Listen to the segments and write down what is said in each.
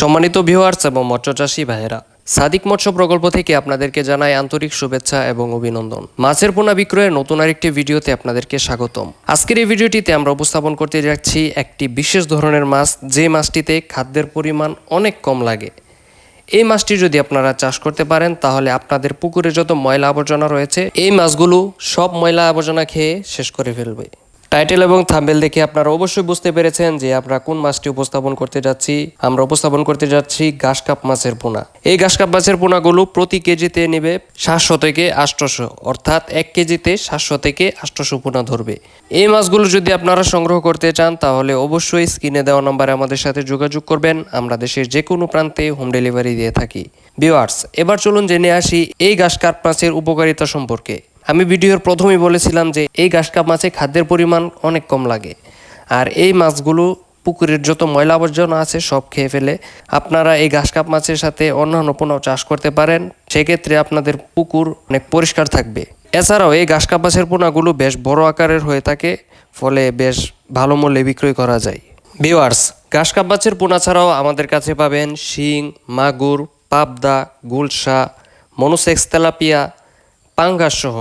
সম্মানিত ভিউয়ার্স এবং মৎস্যচাষী ভাইয়েরা, সাদিক মৎস্য প্রকল্প থেকে আপনাদেরকে জানাই আন্তরিক শুভেচ্ছা এবং অভিনন্দন। মাছের পোনা বিক্রয়ের নতুন আরেকটি ভিডিওতে আপনাদেরকে স্বাগতম। আজকের এই ভিডিওটিতে আমরা উপস্থাপন করতে যাচ্ছি একটি বিশেষ ধরনের মাছ, যে মাছটিতে খাদ্যের পরিমাণ অনেক কম লাগে। এই মাছটি যদি আপনারা চাষ করতে পারেন, তাহলে আপনাদের পুকুরে যত ময়লা আবর্জনা রয়েছে, এই মাছগুলো সব ময়লা আবর্জনা খেয়ে শেষ করে ফেলবে। টাইটেল এবং থাম্বেল দেখে আপনারা অবশ্যই বুঝতে পেরেছেন যে আমরা কোন মাছটি উপস্থাপন করতে যাচ্ছি। আমরা উপস্থাপন করতে যাচ্ছি ঘাস কাপ মাছের পোনা। এই ঘাস কাপ মাছের পোনাগুলো প্রতি কেজিতে নেবে সাতশো থেকে আটশোশো অর্থাৎ এক কেজিতে সাতশো থেকে আটশোশো পোনা ধরবে। এই মাছগুলো যদি আপনারা সংগ্রহ করতে চান, তাহলে অবশ্যই স্ক্রিনে দেওয়া নম্বরে আমাদের সাথে যোগাযোগ করবেন। আমরা দেশের যে কোনো প্রান্তে হোম ডেলিভারি দিয়ে থাকি। ভিওয়ার্স এবার চলুন জেনে আসি এই ঘাস কাপ মাছের উপকারিতা সম্পর্কে। আমি ভিডিওর প্রথমেই বলেছিলাম যে এই ঘাস কাপ মাছে খাদ্যের পরিমাণ অনেক কম লাগে। আর এই মাছগুলো পুকুরের যত ময়লা আবর্জনা আছে সব খেয়ে ফেলে আপনারা এই ঘাস কাপ মাছের সাথে অন্যান্য পোনাও চাষ করতে পারেন, সেক্ষেত্রে আপনাদের পুকুর অনেক পরিষ্কার থাকবে। এছাড়াও এই ঘাস কাপ মাছের পোনাগুলো বেশ বড় আকারের হয়ে থাকে, ফলে বেশ ভালো মূল্যে বিক্রয় করা যায়। ভিওয়ার্স ঘাস কাপ মাছের পোনা ছাড়াও আমাদের কাছে পাবেন শিং, মাগুর, পাবদা, গুলশা, মনোসেক্স, তেলাপিয়া, পাঙ্গাস সহ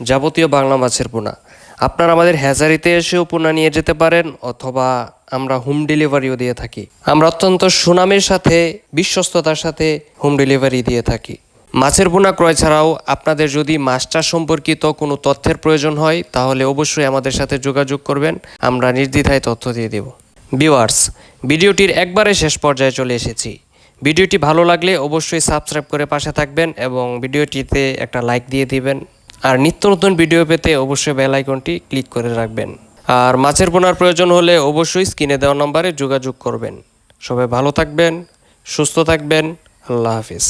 যাবতীয় বাংলা মাছের পোনা। আপনারা আমাদের হ্যাচারিতে এসেও পোনা নিয়ে যেতে পারেন অথবা আমরা হোম ডেলিভারিও দিয়ে থাকি। আমরা অত্যন্ত সুনামের সাথে, বিশ্বস্ততার সাথে হোম ডেলিভারি দিয়ে থাকি। মাছের পোনা ক্রয় ছাড়াও আপনাদের যদি মাছ চাষ সম্পর্কিত কোনো তথ্যের প্রয়োজন হয়, তাহলে অবশ্যই আমাদের সাথে যোগাযোগ করবেন। আমরা নির্দ্বিধায় তথ্য দিয়ে দেব। ভিউয়ার্স, ভিডিওটির একবারে শেষ পর্যায়ে চলে এসেছি। ভিডিওটি ভালো লাগলে অবশ্যই সাবস্ক্রাইব করে পাশে থাকবেন এবং ভিডিওটিতে একটা লাইক দিয়ে দিবেন। আর নিত্য নতুন ভিডিও পেতে অবশ্যই বেল আইকনটি ক্লিক করে রাখবেন। আর মাছের পোনার প্রয়োজন হলে অবশ্যই স্ক্রিনে দেওয়া নম্বরে যোগাযোগ করবেন। সবাই ভালো থাকবেন, সুস্থ থাকবেন, আল্লাহ হাফিজ।